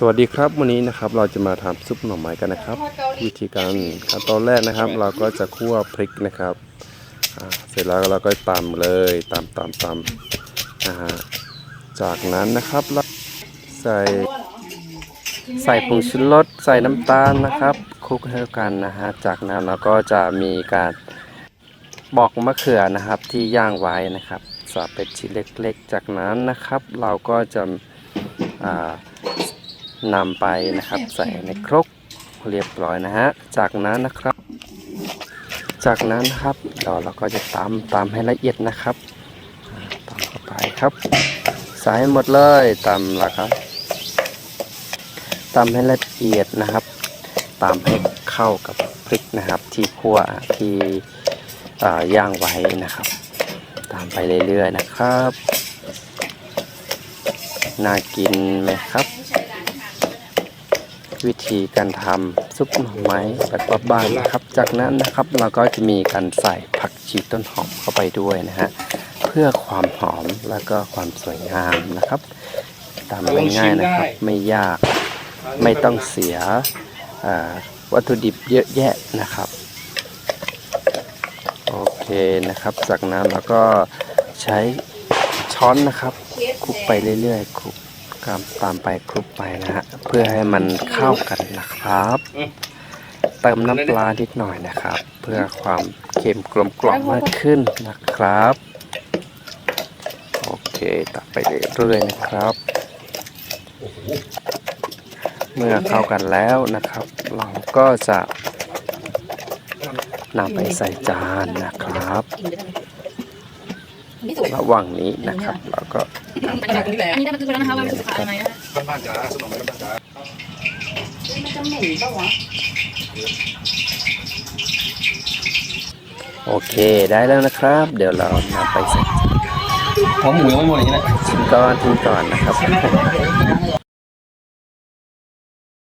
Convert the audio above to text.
สวัสดีครับวันนี้นะครับเราจะมาทำซุปหน่อไม้กันนะครับ วิธีการขั้นตอนแรกนะครับ เราก็จะคั่วพริกนะครับเสร็จแล้วเราก็ตำเลยตำตำตำนะฮะจากนั้นนะครับเราใส่ใส่ผงชูรสใส่น้ำตาลนะครับคลุกให้เข้ากันนะฮะจากนั้นเราก็จะมีการปอกมะเขือนะครับที่ย่างไว้นะครับสับเป็นชิ้นเล็กๆ จากนั้นนะครับ เราก็จะอ่า นำไปนะครับใส่ในครกเรียบร้อยนะฮะ จากนั้นนะครับ จากนั้นครับเราเราก็จะตำตำให้ละเอียดนะครับอ่าตำเข้าไปครับใส่ให้หมดเลยตำละครับตำให้ละเอียดนะครับตำให้เข้ากับพริกนะครับ ที่คั่วที่ย่างไว้นะครับ ตามไปเรื่อยๆนะครับ น่ากินไหมครับ วิธีการทำซุปหน่อไม้แบบบ้านๆนะครับ จากนั้นนะครับเราก็จะมีการใส่ผักชีต้นหอมเข้าไปด้วยนะฮะเพื่อความหอมแล้วก็ความสวยงามนะครับทำง่ายๆนะครับ ไม่ยากไม่ต้องเสียอ่าวัตถุดิบเยอะแยะนะครับโอเคนะครับ จากนั้นเราก็ใช้ช้อนนะครับคลุกไปเรื่อยๆคลุก ตามตามไปคลุกไปนะฮะเพื่อให้มันเข้ากันนะครับ เติมน้ำปลานิดหน่อยนะครับ เพื่อความเค็มกลมกล่อมมากขึ้นนะครับ โอเคตักไปเรื่อยๆนะครับ เมื่อเข้ากันแล้วนะครับ เราก็จะนำไปใส่จานนะครับ ระหว่างนี้นะครับเราก็อันนี้ได้อันนี้ได้บันทึกไว้แล้วนะคะว่ามันสุขอะไรนะบ้านบ้านจ๋าสนมบ้านบ้านจ๋ามันจะเหม็นปะวะโอเคได้แล้วนะครับ เดี๋ยวเรานำไปใส่หัวหมูยังไม่หมดอย่างนี้นะชิ้นก้อนทิ้งก่อนนะครับ